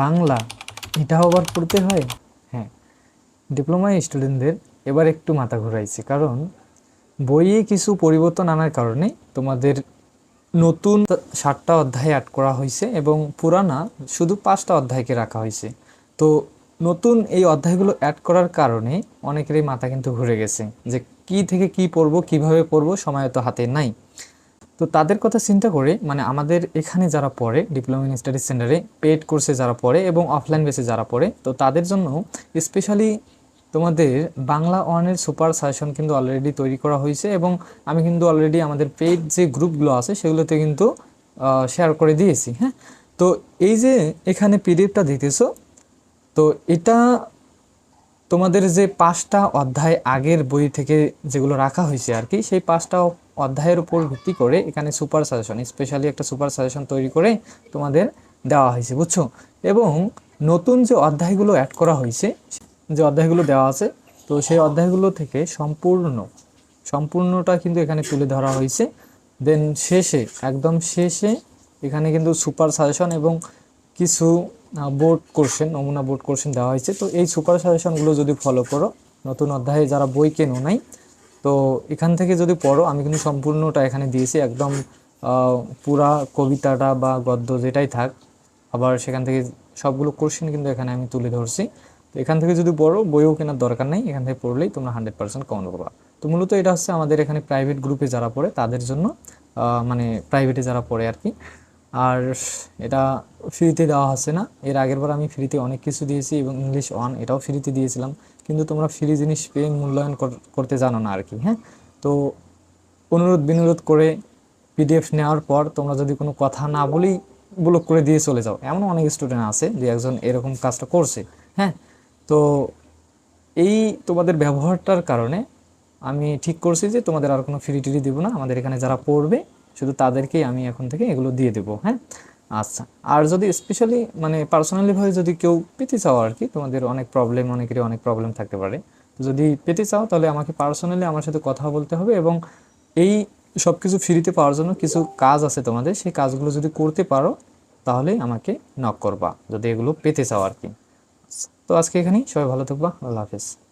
বাংলা, এটাও আবার পড়তে হয়? হ্যাঁ ডিপ্লোমা স্টুডেন্টদের এবার একটু মাথা ঘুরাইছে। কারণ, বইয়ে কিছু পরিবর্তন আনার কারণে তোমাদের নতুন ষাটটা অধ্যায় অ্যাড করা হয়েছে এবং পুরানা শুধু পাঁচটা অধ্যায়কে রাখা হয়েছে তো নতুন এই অধ্যায়গুলো অ্যাড করার কারণে অনেকেরই মাথা কিন্তু ঘুরে গেছে যে কি থেকে কি পড়ব, কীভাবে পড়ব, সময় তো হাতে নাই। তো তাদের কথা চিন্তা করে মানে আমাদের এখানে যারা পড়ে ডিপ্লোমা ইন স্টাডিজ সেন্টারে পেড কোর্সে যারা পড়ে এবং অফলাইন বেসে যারা পড়ে, তো তাদের জন্য স্পেশালি তোমাদের বাংলা ওয়ানের সুপার সাজেশন কিন্তু অলরেডি তৈরি করা হয়েছে এবং আমি কিন্তু অলরেডি আমাদের পেড যে গ্রুপগুলো আছে সেগুলোতে কিন্তু শেয়ার করে দিয়েছি হ্যাঁ? তো এই যে এখানে পিডিএফটা দিতেছো, তো এটা তোমাদের যে পাঁচটা অধ্যায় আগের বই থেকে যেগুলো রাখা হয়েছে আর কি, সেই পাঁচটা অধ্যায়ের উপর ভিত্তি করে এখানে সুপার সাজেশন স্পেশালি একটা সুপার সাজেশন তৈরি করে তোমাদের দেওয়া হয়েছে, বুঝছ? এবং নতুন যে অধ্যায়গুলো অ্যাড করা হয়েছে, যে অধ্যায়গুলো দেওয়া আছে, তো সেই অধ্যায়গুলো থেকে সম্পূর্ণ, সম্পূর্ণটা কিন্তু এখানে তুলে ধরা হয়েছে। দেন শেষে, একদম শেষে, এখানে কিন্তু সুপার সাজেশন এবং কিছু বোর্ড কোশ্চেন নমুনা বোর্ড কোশ্চেন দেওয়া হয়েছে। তো এই সুপার সাজেশনগুলো যদি ফলো করো, নতুন অধ্যায়ে যারা বই কেনো নাই তো এখান থেকে যদি পড়ো, আমি কিন্তু সম্পূর্ণটা এখানে দিয়েছি একদম পুরা কবিতাটা বা গদ্য যেটাই থাক, আবার সেখান থেকে সবগুলো কোশ্চেন কিন্তু এখানে আমি তুলে ধরছি। তো এখান থেকে যদি পড়ো, বইও কেনার দরকার নেই, এখান থেকে পড়লেই তোমরা হান্ড্রেড পার্সেন্ট কমন পাবা। তো মূলত এটা হচ্ছে আমাদের এখানে প্রাইভেট গ্রুপে যারা পড়ে, তাদের জন্য মানে প্রাইভেটে যারা পড়ে আর কি। আর এটা ফ্রিতে দেওয়া হচ্ছে না। এর আগের বার আমি ফ্রিতে অনেক কিছু দিয়েছি এবং ইংলিশ ওয়ান এটাও ফ্রিতে দিয়েছিলাম। কিন্তু তোমরা ফ্রি জিনিস পেয়ে মূল্যায়ন কর- করতে জানো না আর কি হ্যাঁ? তো অনুরোধ বিনোরোধ করে পিডিএফ নেওয়ার পর তোমরা যদি কোনো কথা না বলেই ব্লক করে দিয়ে চলে যাও। এমন অনেক স্টুডেন্ট আছে যে একজন এরকম কাজটা করছে হ্যাঁ? তো এই তোমাদের ব্যবহারটার কারণে আমি ঠিক করছি যে তোমাদের আর কোনো ফ্রি টিরি দেবো না। আমাদের এখানে যারা পড়বে শুধু তাদেরকেই আমি এখন থেকে এগুলো দিয়ে দেবো হ্যাঁ? আচ্ছা আর যদি স্পেশালি মানে পার্সোনালি ভাবে যদি কেউ পেতে চাও আর কি, তোমাদের অনেক প্রবলেম অনেকেরই অনেক প্রবলেম থাকতে পারে। যদি পেতে চাও তাহলে আমাকে পার্সোনালি আমার সাথে কথা বলতে হবে এবং এই সব কিছু ফ্রিতে পাওয়ার জন্য কিছু কাজ আছে তোমাদের, সেই কাজগুলো যদি করতে পারো তাহলে আমাকে নক করবা, যদি এগুলো পেতে চাও আর কি। তো আজকে এখানেই, সবাই ভালো থাকবা, আল্লাহ হাফেজ।